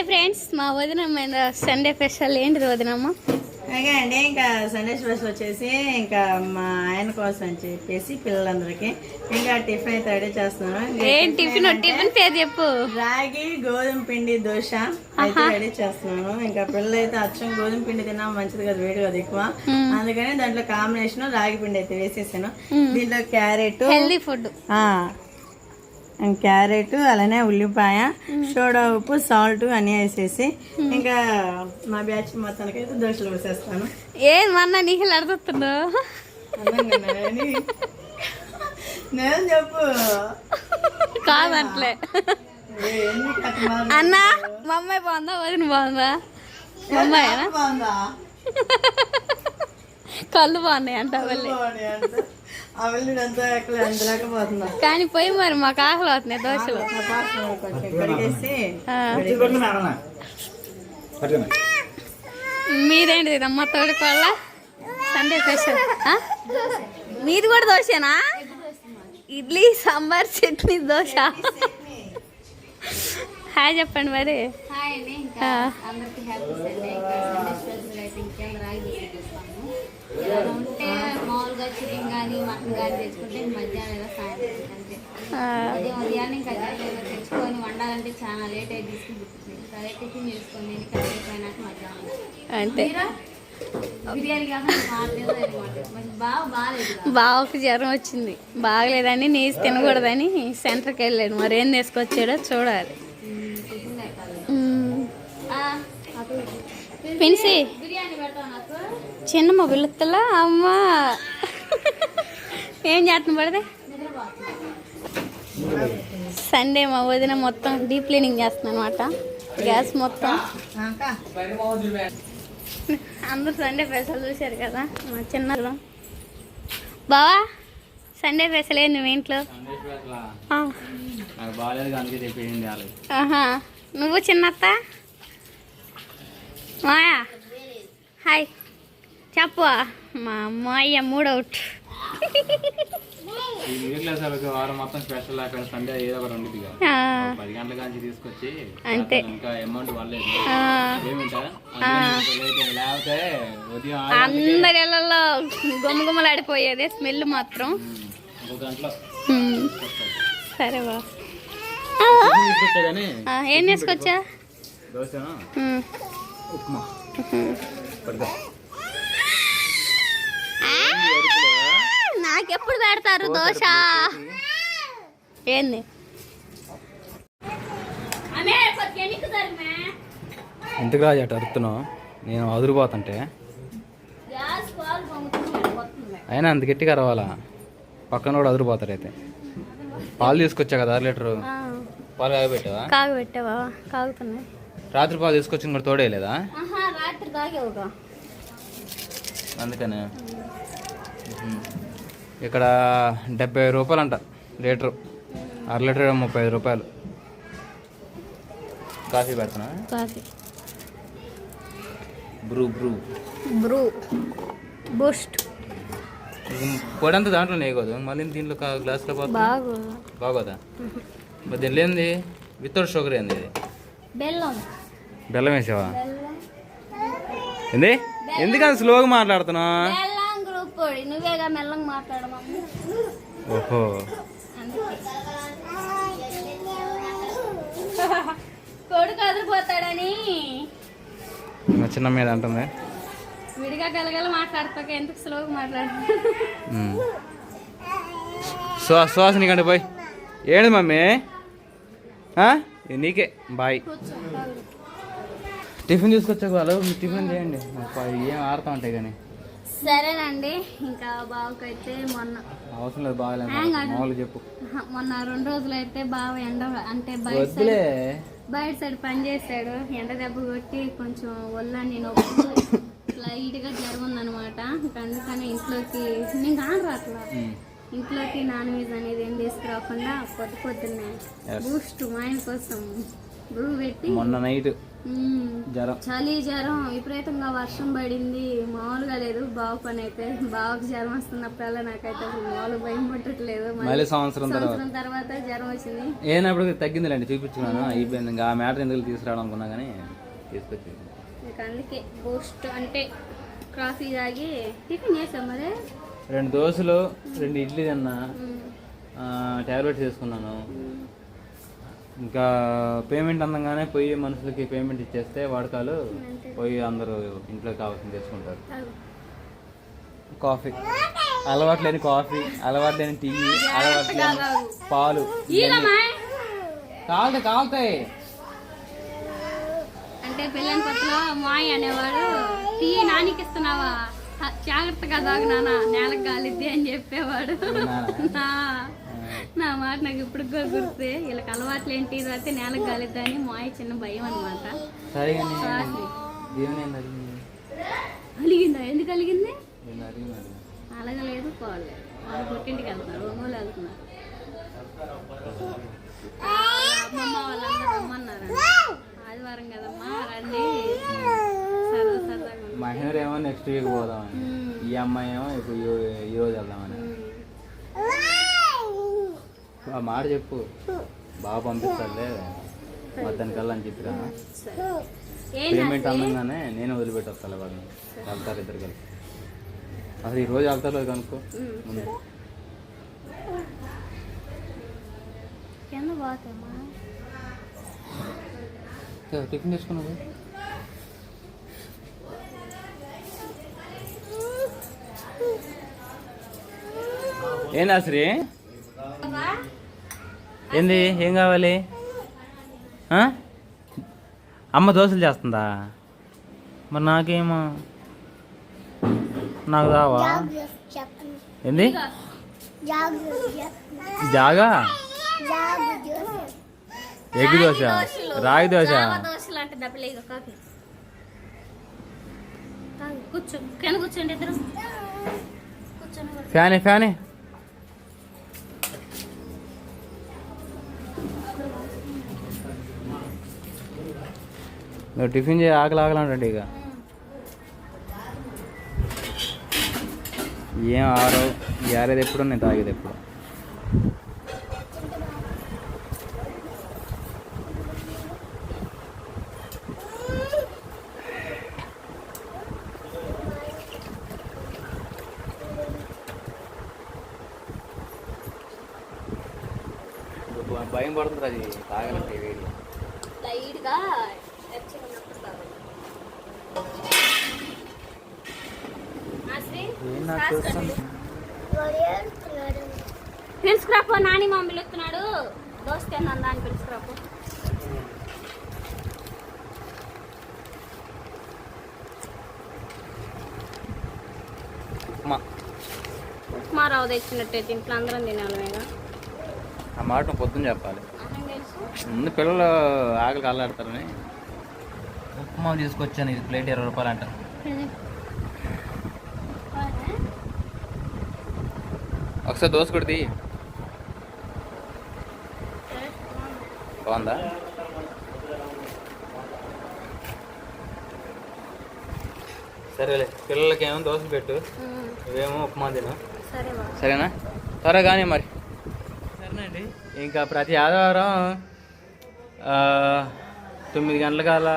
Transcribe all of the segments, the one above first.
Hi friends మా వదిన మీద సండే స్పెషల్ ఏంటిది వదినమ్మ? అలాగే అండి ఇంకా సండే స్పెషల్ వచ్చేసి ఇంకా మా ఆయన కోసం అని చెప్పేసి పిల్లలందరికీ ఇంకా టిఫిన్ అయితే రెడీ చేస్తున్నాను. ఏం టిఫిన్? టిఫిన్ పేరు చెప్పు. రాగి గోధుమ పిండి దోశ అయితే రెడీ చేస్తున్నాను. ఇంకా పిల్లలు అయితే అచ్చం గోధుమ పిండి తిన్నా మంచిది కదా వేడి కదా ఎక్కువ. అందుకని దాంట్లో కాంబినేషన్ రాగి పిండి అయితే వేసేసాను. దీంట్లో క్యారెట్ హెల్దీ ఫుడ్ క్యారెట్ అలానే ఉల్లిపాయ సోడా ఉప్పు సాల్ట్ అన్నీ వేసేసి ఇంకా మా బ్యాచ్ మొత్తానికి అయితే దోశలు వేసేస్తాను ఏం మొన్న నీకు అడుగుతున్నావు. నేను చెప్పు. కాదట్లే? అన్న మా అమ్మాయి బాగుందా? వదిన బాగుందా? మా అమ్మాయి బాగుందా? కళ్ళు బాగున్నాయి అంట కానీ పోయి మరి మాకు ఆకలి అవుతున్నాయి దోశలు మీదేంటిది అమ్మ తోడుకోళ్ళ సండే స్పెషల్? మీది కూడా దోశనా? ఇడ్లీ సాంబార్ చట్నీ దోశ. హాయ్ చెప్పండి మరి. ఉంటే మామూలుగా చికెన్ కానీ మటన్ కానీ తెచ్చుకుంటే మధ్యాహ్నం లేదా సాయంత్రం అంతే. ఆ, అదే ఉదయాన్నే ఇంకా ఏదో తెచ్చుకొని వండాలంటే చాలా లేట్ అయి సరే టిఫిన్ చేసుకొని అయిపోయినాక మధ్యాహ్నం. అంతే. బావకు జ్వరం వచ్చింది. బాగలేదని నీసు తినకూడదని సెంటర్కి వెళ్ళాడు. మరి ఏం తీసుకొచ్చాడో చూడాలి. పిన్సి బిర్యానీ చిన్న మా పిల్లతలా అమ్మా. ఏం చేస్తున్నా పడదే సండే మా వదిన మొత్తం డీప్ క్లీనింగ్ చేస్తున్నాను అనమాట గ్యాస్ మొత్తం. అందరూ సండే స్పెషల్ చూశారు కదా మా చిన్న బావా సండే స్పెషల్ ఏంది మీ ఇంట్లో? నువ్వు చిన్నత్త? మాయా? హాయ్ చెప్పు. మా అమ్మాయి మూడవుట్ ఈ మిడిల్ క్లాస్ వాళ్ళకి వారం మొత్తం స్పెషల్ లేకపోయినా సండే ఏదో ఒకటి ఉండదు ఇక పది గంటల నుంచి తీసుకొచ్చి అంతే. ఇంకా అమౌంట్ పడలేదు ఆ, ఏమిటా? లేకపోతే ఉదయం ఆరు గంటలకి అందరి గుమగుమలాడిపోయేది స్మెల్ మాత్రం. సరే బా ఏం తీసుకొచ్చా. ఉప్మా. నాకెప్పుడు పెడతారు దోశ? ఏంది? ఎందుకు రాజు అటు అరుతున్నావు నేను అదురుపోతుంటే. అయినా అంత గట్టిగా అరవాలా పక్కన కూడా అదురుపోతారు అయితే. పాలు తీసుకొచ్చా కదా అర లీటరు? ఆ, పాలు కాగబెట్టావా? కాగు పెట్టావా కాగుతున్నాయి. రాత్రి పాలు తీసుకొచ్చి కూడా తోడేయలేదా? ఆహా రాత్రి తాగేవుగా. అందుకనే. ఇక్కడ డెబ్బై రూపాయలు అంట లీటరు. అర లీటర్ ముప్పై ఐదు రూపాయలు. Coffee పెడతానా? Coffee. Bru Bru. Bru. Boost. పొడంతా దాంట్లో నేయకూడదు. మళ్ళీ దీంట్లో గ్లాసులో బాగోదా. మరి దీనిలో ఏంది? వితౌట్ షుగర్ ఏంది ఇది? బెల్లం. బెల్లం వేసావా? ఏంది? ఎందుకంత స్లోగా మాట్లాడుతున్నావు? పొడి నువ్వేగా మెల్లంగా మాట్లాడమమ్మ ఓహో. కొడుకు అదిరిపోతాడని. మా చిన్న మీద అంటుంది. విడిగా గలగల మాట్లాడతాక ఎందుకు స్లోగా మాట్లాడు మ్మ్. సువా సువాస నీకంటే పోయి. ఏంది మమ్మీ? నీకే. బాయ్. టిఫిన్ తీసుకొచ్చాక వాళ్ళు టిఫిన్ చేయండి. ఏం ఆడుతూ ఉంటాయి కానీ. సరేనండి ఇంకా బావకైతే మొన్న అవసరం లేదు. మామూలు చెప్పు మొన్న రెండు రోజులు అయితే బావ ఎండ అంటే బయట బయట సైడ్ పని చేశాడు ఎండ దెబ్బ కొట్టి కొంచెం ఒళ్ళని నొప్పి లైట్గా జ్వరం ఉందనమాట అందుకని ఇంట్లోకి నేను కాను అట్లా మ్మ్. ఇంట్లోకి నాన్ వెజ్ అనేది ఏం తీసుకురాకుండా పొద్దు పొద్దున్నే. బూస్ట్ మా ఆయన కోసం మొన్న నైట్. జ్వరం. చలి జ్వరం విపరీతంగా వర్షం పడింది. మామూలుగా లేదు బావ పని అయితే. బావకు జ్వరం వస్తున్నప్పుడల్లా నాకైతే అసలు మామూలు భయం పట్టట్లేదు. మళ్ళీ సంవత్సరం తర్వాత. సంవత్సరం తర్వాత జ్వరం వచ్చింది. ఏనప్పుడు తగ్గిందిలేండి చూపించుకున్నాను. అయిపోయింది. ఇంకా ఆ మ్యాటర్ ఎందుకు తీసుకురావడం అనుకున్నా కానీ తీసుకొచ్చి. అందుకే బూస్ట్ అంటే కాఫీ తాగి టిఫిన్ చేసాం మరి? రెండు దోశలు రెండు ఇడ్లీ తిన్నా. మ్మ్. ట్యాబ్లెట్స్ వేసుకున్నాను. ఇంకా పేమెంట్ అందంగానే పోయి మనుషులకి పేమెంట్ ఇచ్చేస్తే వాడకాలు పోయి అందరూ ఇంట్లో కావాల్సింది తెచ్చుకుంటారు. కాఫీ. అలవాటు లేని కాఫీ అలవాటు లేని టీ అలవాటు లేని పాలు. కాలుతాయి కాలుతాయి అంటే పెళ్ళైన కొత్తలో మాయ అనేవాడు టీ నానికి ఇస్తున్నావా? హ, జాగ్రత్తగా తాగు నాన్న నేలకు గాలిద్ది అని చెప్పేవాడు. నా మాట నాకు ఇప్పుడు గుర్తే. వీళ్ళకి అలవాట్లు ఏంటి? అయితే నేలకు గాలిద్దా అని మాయ చిన్న భయం అనమాట అలిగిందా? ఎందుకు అలిగింది? అలగలేదు పోలేదు వాళ్ళు పుట్టింటికి వెళ్తున్నారు ఒంగోలు వెళ్తున్నారు. అమ్మమ్మ వాళ్ళందరూ రమ్మన్నారు ఆదివారం కదమ్మా రండి. సరదా సరదాగా ఉంది. మహేంద్ర ఏమో నెక్స్ట్ వీక్ పోదామని. ఈ అమ్మాయి ఏమో ఇప్పుడు ఈ- ఈ రోజు వెళ్దామని. ఆ మాట చెప్పు. బాగా పంపిస్తాడులే. మధ్యాహ్నం కల్లా అని చెప్పిరా? పేమెంట్ అందంగానే నేను వదిలిపెట్టేస్తాను వాళ్ళని. వెళ్తారు ఇద్దరు కలిసి అసలు ఈ రోజు వెళ్తారు కనుక్కో ముందు. టిఫిన్ చేసుకున్నావు ఏంది అసలు ఏంది? ఏం కావాలి? అమ్మ దోశలు చేస్తుందా? మరి నాకేమో? నాకు రావా? ఏంది? జాగా? ఎగ్ దోశ? రాగి దోశ? కూర్చో. ఫ్యానే. నువ్వు టిఫిన్ చేయ ఆకలి ఆకలంటండి ఇక. ఏం ఆరో యారేది ఎప్పుడు నేను తాగేది ఎప్పుడు భయం పడుతుంది అది తాగాలంటే వేడి లైట్గా వెచ్చగా ఉన్నప్పుడు తాగు. ఆశ్రీ, ఏం నాకు చూస్తాను పిలుచుకురాపో నాని మా పిలుస్తున్నాడు దోశ తిన్నాను దాన్ని పిలుచుకురాపో. ఉప్మా ఉప్మా రావు తెచ్చినట్టయితే ఇంట్లో అందరం తినాలిగా ఆ మాట పొద్దున్న చెప్పాలి. ముందు పిల్లలు ఆకలి కళ్ళాడతారని ఉప్మా తీసుకొచ్చాను ఇది ప్లేట్ ఇరవై రూపాయలు అంట ఒకసారి దోశ కొడితే బాగుందా? సరేలే పిల్లలకి ఏమో దోశ పెట్టు. ఇవేమో ఉప్మా తిను. సరేనా? త్వరగా కానీ మరి. సరేనండి. ఇంకా ప్రతి ఆదివారం తొమ్మిది గంటలకాల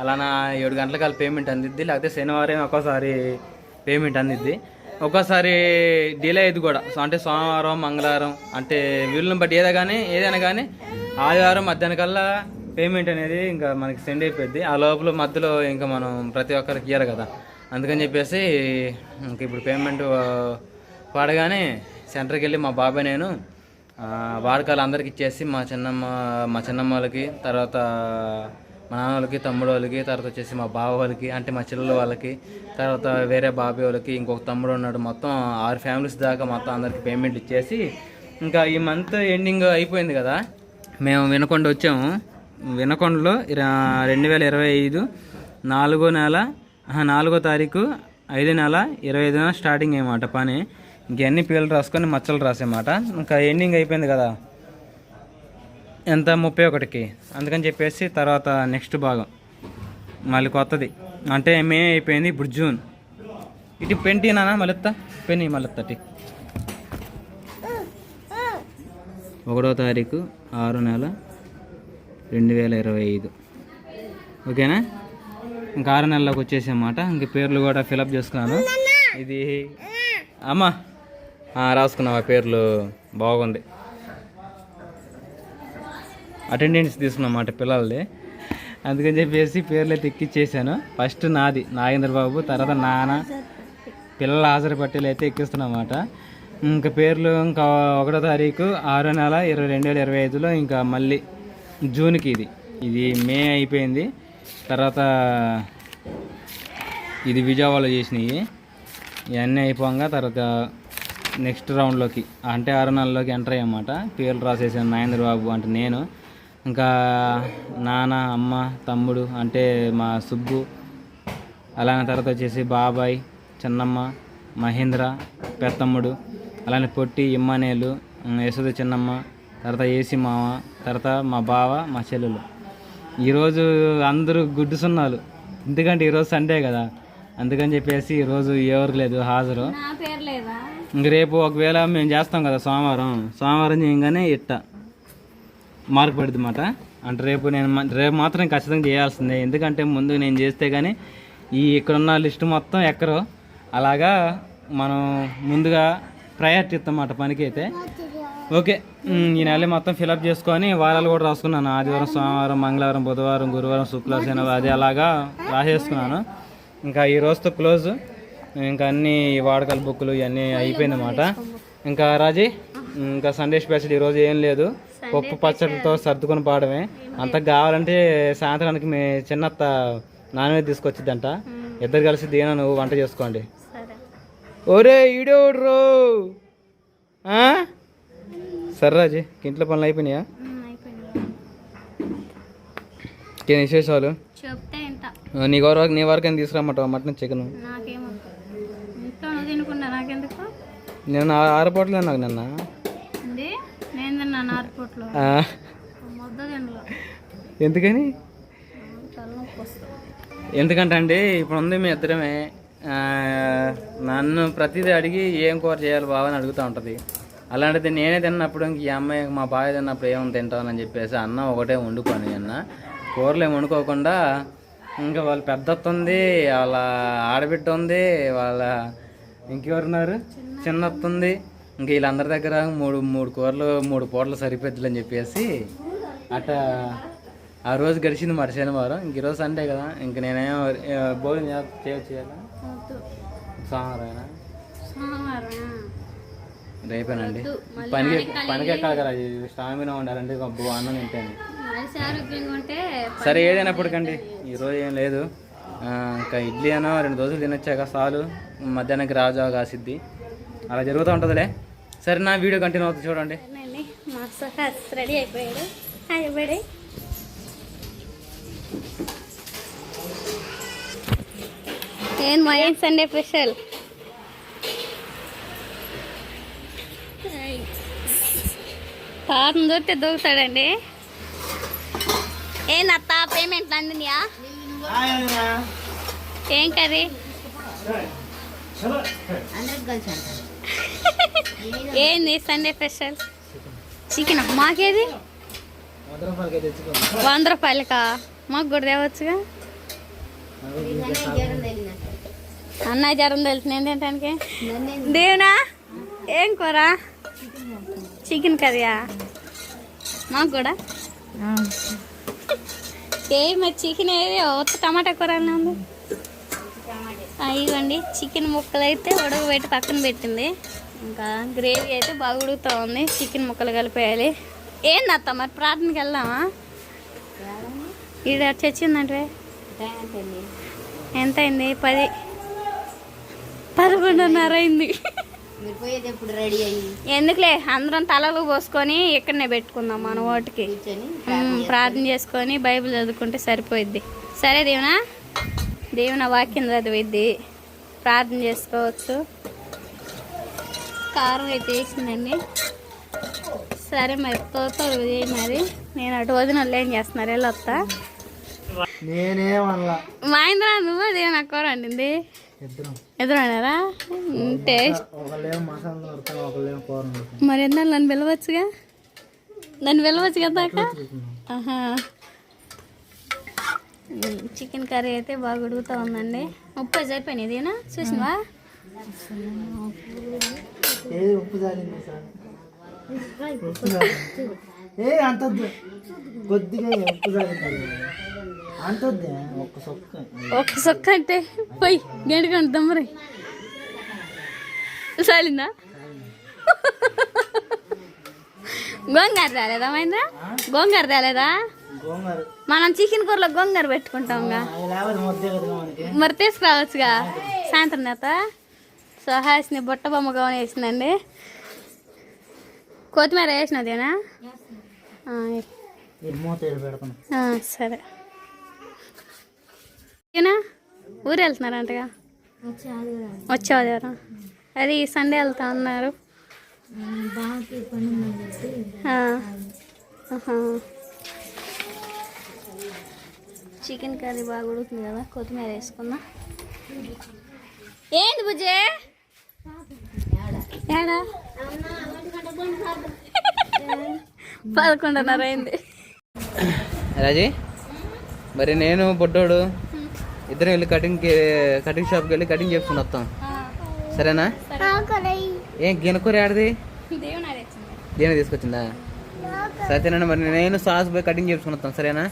అలానా ఏడు గంటలకాల పేమెంట్ అందిద్ది. లేకపోతే శనివారం ఒక్కోసారి పేమెంట్ అందిద్ది. ఒక్కోసారి డిలే అయ్యింది కూడా. సో అంటే సోమవారం మంగళవారం అంటే వీళ్ళని బట్టి ఏదో కానీ ఏదైనా కానీ ఆదివారం మధ్యాహ్నం కల్లా పేమెంట్ అనేది ఇంకా మనకి సెండ్ అయిపోద్ది. ఆ లోపల మధ్యలో ఇంకా మనం ప్రతి ఒక్కరికి ఇయ్యరు కదా. అందుకని చెప్పేసి ఇంక ఇప్పుడు పేమెంట్ పడగానే సెంటర్కి వెళ్ళి మా బాబాయ్ నేను వాడకాలు అందరికి ఇచ్చేసి మా చిన్నమ్మ మా చిన్నమ్మ వాళ్ళకి తర్వాత మా నాన్న వాళ్ళకి తమ్ముడు వాళ్ళకి తర్వాత వచ్చేసి మా బావ వాళ్ళకి అంటే మా చెల్లెల వాళ్ళకి తర్వాత వేరే బాబాయ్ వాళ్ళకి ఇంకొక తమ్ముడు ఉన్నాడు. మొత్తం ఆరు ఫ్యామిలీస్ దాకా మొత్తం అందరికి పేమెంట్ ఇచ్చేసి ఇంకా ఈ మంత్ ఎండింగ్ అయిపోయింది కదా. మేము వినకొండ వచ్చాము. వినకొండలో రెండు వేల ఇరవై ఐదు నాలుగో నెల నాలుగో తారీఖు ఐదు నెల ఇరవై ఐదున స్టార్టింగ్ అన్నమాట పని. ఇంకెన్ని పేర్లు రాసుకొని మచ్చలు రాసేమాట. ఇంకా ఎండింగ్ అయిపోయింది కదా. ఎంత? ముప్పై ఒకటికి. అందుకని చెప్పేసి తర్వాత నెక్స్ట్ భాగం. మళ్ళీ కొత్తది. అంటే మే అయిపోయింది ఇప్పుడు జూన్. ఇటు పెంటి నాన్న మళ్ళెత్తా పెని మళ్ళెత్తటి ఒకటో తారీఖు ఆరు నెల రెండు వేల ఇరవై ఐదు. ఓకేనా? ఇంకా ఆరు నెలలోకి వచ్చేసామాట ఇంక పేర్లు కూడా ఫిలప్ చేసుకున్నాను. ఇది అమ్మా. ఆ, రాసుకున్నావా? పేర్లు బాగుంది. అటెండెన్స్ తీసుకున్నమాట పిల్లలది అందుకని చెప్పేసి పేర్లు అయితే ఎక్కిచ్చేసాను. ఫస్ట్ నాది నాగేంద్ర బాబు తర్వాత నాన్న. పిల్లల హాజరు పట్టేలు అయితే ఎక్కిస్తున్నమాట. ఇంకా పేర్లు ఇంకా ఒకటో తారీఖు ఆరో నెల ఇరవై రెండు వేల ఇరవై ఐదులో ఇంకా మళ్ళీ జూన్కి ఇది. ఇది మే అయిపోయింది. తర్వాత ఇది విజయవాడలో చేసినవి. ఇవన్నీ అయిపోగా తర్వాత నెక్స్ట్ రౌండ్లోకి అంటే ఆరు నెలలోకి ఎంటర్ అయ్యమాట పేర్లు రాసేసాను నాగేంద్ర బాబు అంటే నేను. ఇంకా నాన్న అమ్మ తమ్ముడు అంటే మా సుబ్బు అలానే తర్వాత వచ్చేసి బాబాయ్ చిన్నమ్మ మహేంద్ర పెద్దమ్ముడు అలానే పొట్టి ఇమ్మనేలు యశోద చిన్నమ్మ తర్వాత ఏసి మామ తర్వాత మా బావ మా చెల్లెలు. ఈరోజు అందరూ గుడ్డు సున్నాలు ఎందుకంటే ఈరోజు సండే కదా. అందుకని చెప్పేసి ఈరోజు ఎవరు లేదు హాజరు. ఇంక రేపు ఒకవేళ మేము చేస్తాం కదా సోమవారం. సోమవారం చేయగానే ఇట్ట. మార్క్ పడుతుంది అన్నమాట అంటే రేపు నేను మ- రేపు మాత్రం ఖచ్చితంగా చేయాల్సిందే. ఎందుకంటే ముందు నేను చేస్తే కానీ ఈ ఇక్కడున్న లిస్ట్ మొత్తం ఎక్కరో. అలాగా మనం ముందుగా ప్రయారిటీ ఇస్తామాట పనికి అయితే. ఓకే. ఈ నెల మొత్తం ఫిలప్ చేసుకొని వారాలు కూడా రాసుకున్నాను. ఆదివారం సోమవారం మంగళవారం బుధవారం గురువారం శుక్రవారం శనివారం అది అలాగా రాసేసుకున్నాను. ఇంకా ఈ రోజుతో క్లోజ్ ఇంకా అన్ని వాడకాల బుక్కులు ఇవన్నీ అయిపోయిందన్నమాట ఇంకా రాజీ? ఇంకా సండే స్పెషల్ ఈరోజు ఏం లేదు. పప్పు పచ్చడితో సర్దుకొని పాడమే. అంత కావాలంటే సాయంత్రానికి మీ చిన్నత్త నాన్ వెజ్ తీసుకొచ్చిద్దంట. ఇద్దరు కలిసి దీనా నువ్వు వంట చేసుకోండి. ఒరే ఈడోడ్రో సరే రాజీ ఇంట్లో పనులు అయిపోయినాయా? ఇంకేం విశేషాలు? నీ వరకు నీ వరకు తీసుకురమ్మంటావా? Mutton chicken? నేను ఆరుపోవట్లేదు నాకు నిన్న ఉంది నేను తిన్నాను ఆరుపోట్లో ఆ, ముద్ద తినలో ఎందుకని? ఎందుకంటే అండి ఇప్పుడు ఉంది మీ ఇద్దరమే. నన్ను ప్రతిదీ అడిగి ఏం కూర చేయాలి బావ అని అడుగుతూ ఉంటుంది. అలాంటిది నేనే తిన్నప్పుడు ఇంక ఈ అమ్మాయి మా బావి తిన్నప్పుడు ఏం తింటానని చెప్పేసి అన్నం ఒకటే వండుకొని అన్న. కూరలు ఏం వండుకోకుండా ఇంకా వాళ్ళ పెద్దత్త ఉంది వాళ్ళ ఆడబిడ్డ ఉంది వాళ్ళ ఇంకెవరున్నారు? చిన్నత్త ఉంది. ఇంక వీళ్ళందరి దగ్గర మూడు మూడు కూరలు మూడు పూటలు సరిపోద్దులని చెప్పేసి అట్ట ఆ రోజు గడిచింది మరి శనివారం. ఇంక ఈరోజు సండే కదా. ఇంక నేనేమో భోజనం చేయొచ్చు సోమవారం రేపేనండి. పనికి పనికి ఎక్కాలి కదా. స్టామినా ఉండాలంటే గొప్ప అన్నం తింటాను. సరే ఏదైనప్పటికండి ఈరోజు ఏం లేదు. ఇంకా ఇడ్లీ అనో రెండు దోశలు తినొచ్చాక చాలు. మధ్యాహ్నానికి రాజా కాసిద్ది అలా జరుగుతూ ఉంటుందిలే. సరే నా వీడియో కంటిన్యూ అవుతుంది చూడండి. మా రెడీ అయిపోయాడు. హాయ్ బడి ఏం మా ఏం సండే స్పెషల్? తాతను చూస్తే దూకుతాడండి ఏం అత్త పేమెంట్ అందిందా ఏం కర్రీ? అందరికి కలిసి అంటారు. ఏంది సండే స్పెషల్ చికెన్? మాకేది? వంద రూపాయలకా? మాకు కూడా తేవచ్చుగా. జ్వరం అన్న జ్వరం తెలిసిన ఏంటంటే దేవునా? ఏం కూర? చికెన్ కర్రీయా? మాకు కూడా? ఏ మరి చికెన్ ఏది? ఒత్త టమాటా కూర అన్న ఉంది. ఇవ్వండి చికెన్ ముక్కలు అయితే ఉడకబెట్టి పక్కన పెట్టింది. ఇంకా గ్రేవీ అయితే బాగా ఉడుకుతా ఉంది. చికెన్ ముక్కలు కలిపేయాలి. ఏంది అత్త మరి ప్రార్థనకి వెళ్దామా? ఇది చచ్చిందంటే? తేనంటండి ఎంత అయింది పది పదకొండున్నర అయింది. ఎందుకులే? అందరం తలలు పోసుకొని ఇక్కడనే పెట్టుకుందాం మన ఓటుకి. ప్రార్థన చేసుకొని బైబిల్ చదువుకుంటే సరిపోయిద్ది. సరే దేవునా? దేవుని వాక్యం చదివిద్ది. ప్రార్థన చేసుకోవచ్చు. కారం అయితే వేసిందండి. సరే మరి తోతో మరి. నేను అటు వదిన వాళ్ళు ఏం చేస్తున్నారు? వెళ్ళొస్తా నేనేమల్లా మా ఇంద్ర నువ్వు అదే నాకు కూర వండింది? ఇద్దరం. ఎదురు అన్నారా టేస్ట్. మరి ఎన్నో నన్ను పిలవచ్చుగా? నన్ను పిలవచ్చు కదా ఆహా. చికెన్ కర్రీ అయితే బాగా ఉడుకుతూ ఉందండి. ముప్పై సరిపోయినాయి ఇదేనా? చూసినవా? ఉప్పు సార్? ఏ అంతద్దు. కొద్దిగా ఉప్పు అంతద్దు ఒక్క సొక్క. ఒక సొక్క అంటే పోయి గంటకండి దమ్మరి చాలిందా? గోంగార రాలేదా మైందా గోంగార రాలేదా? మనం చికెన్ కూరలో గోంగార మనకి. మరి తీసుకురావచ్చుగా. సాయంత్రం నేత? సో హాస్ని బుట్ట బొమ్మ గవన వేసిందండి కొత్తిమీర వేసినదేనా? సరే. ఏనా ఊరు వెళ్తున్నారంటగా? వచ్చి ఆదివారం. అది సండే వెళ్తా ఉన్నారు. చికెన్ కర్రీ బాగా ఉడుకుతుంది కదా కొత్తిమీర వేసుకుందాం. ఏంది బుజ్జే? ఏడా? పదకొండున్నర అయింది. రాజీ మరి నేను బొడ్డోడు ఇద్దరం వెళ్ళి కటింగ్కి కటింగ్ షాప్కి వెళ్ళి కటింగ్ చేసుకుని వస్తాం. సరేనా? ఏం గినకూర ఆడది దేవుని తీసుకొచ్చిందా? సరేనా మరి నేను సాస్ పోయి కటింగ్ చేసుకుని వస్తాం. సరేనా.